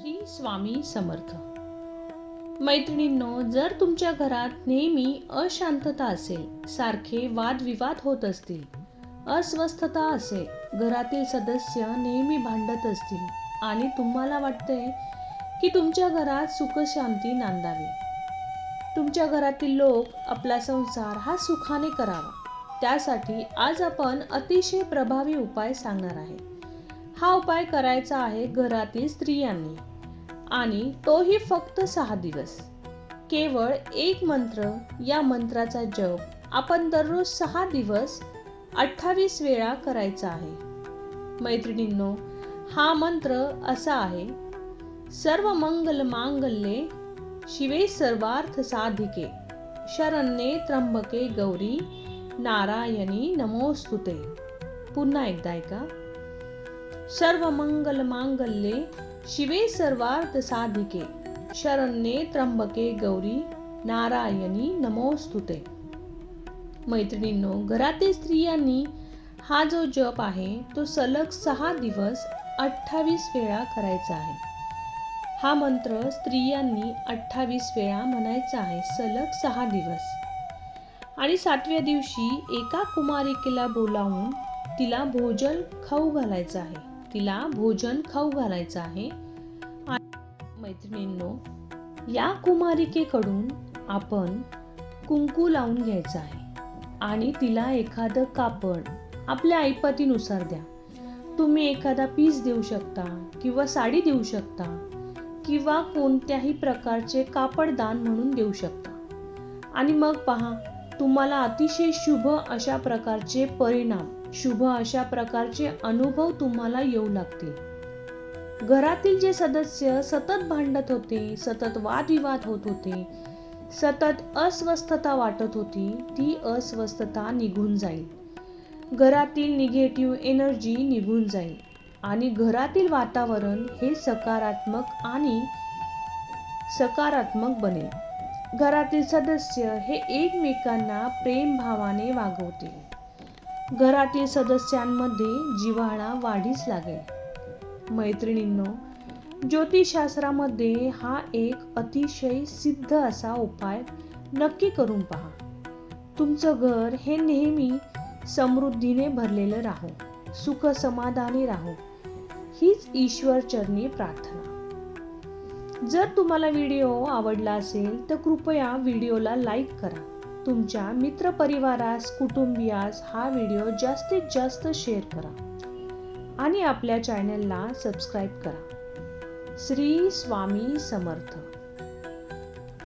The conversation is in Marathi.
श्री स्वामी समर्थ. मैत्रिणींनो जर तुमच्या घरात नेहमी अशांतता असेल सारखे वादविवाद होत असतील अस्वस्थता असेल घरातील सदस्य नेहमी भांडत असतील आणि तुम्हाला वाटतंय की तुमच्या घरात सुखशांती नांदावी. तुमच्या घरातील लोक आपला संसार हा सुखाने करावा. त्यासाठी आज आपण अतिशय प्रभावी उपाय सांगणार आहे. हा उपाय करायचा आहे घरातील स्त्रियांनी. आणि तोही फक्त सहा दिवस. केवळ एक मंत्र या मंत्राचा जप आपण दररोज सहा दिवस अठ्ठावीस वेळा करायचा आहे. मैत्रिणींनो हा मंत्र असा आहे सर्व मंगल मांगल्ये शिवे सर्वार्थ साधिके शरण्ये त्र्यंबके गौरी नारायणी नमोस्तुते. पुन्हा एकदा ऐका. सर्व मंगल मांगल्ये शिवे सर्वार्थ साधिके शरण्ये त्र्यंबके गौरी नारायणी नमोस्तुते। मैत्रिणींनो घरातील स्त्रियांनी हा जो जप आहे तो सलग सहा दिवस अठ्ठावीस वेळा करायचा आहे. हा मंत्र स्त्रियांनी अठ्ठावीस वेळा म्हणायचा आहे सलग सहा दिवस. आणि सातव्या दिवशी एका कुमारिकेला बोलावून तिला भोजन खाऊ घालायचं आहे. तिला भोजन खाऊ घालायचं आहे. मैत्रिणींनो या कुमारिकेकडून आपण कुंकू लावून घ्यायचं आहे. आणि तिला एखादं कापड आपल्या ऐपतीनुसार द्या. तुम्ही एखादा पीस देऊ शकता किंवा साडी देऊ शकता किंवा कोणत्याही प्रकारचे कापडदान म्हणून देऊ शकता. आणि मग पहा तुम्हाला अतिशय शुभ अशा प्रकारचे परिणाम शुभ अशा प्रकारचे अनुभव तुम्हाला येऊ लागतील. घरातील जे सदस्य सतत भांडत होते सतत वादविवाद होत होते सतत अस्वस्थता वाटत होती ती अस्वस्थता निघून जाईल. घरातील निगेटिव्ह एनर्जी निघून जाईल आणि घरातील वातावरण हे सकारात्मक आणि सकारात्मक बनेल. घरातील सदस्य हे एकमेकांना प्रेमभावाने वागवतील. घरातील सदस्यांमध्ये जिव्हाळा वाढीस लागेल. मैत्रिणींनो ज्योतिषशास्त्रामध्ये हा एक अतिशय सिद्ध असा उपाय नक्की करून पहा. तुमचं घर हे नेहमी समृद्धीने भरलेलं राहो सुख समाधानी राहो हीच ईश्वर चरणी प्रार्थना. जर तुम्हाला व्हिडिओ आवडला असेल तर कृपया व्हिडिओला लाईक करा. तुमच्या मित्रपरिवारास कुटुंबियास हा व्हिडिओ जास्तीत जास्त शेअर करा आणि आपल्या चॅनलला सबस्क्राईब करा. श्री स्वामी समर्थ.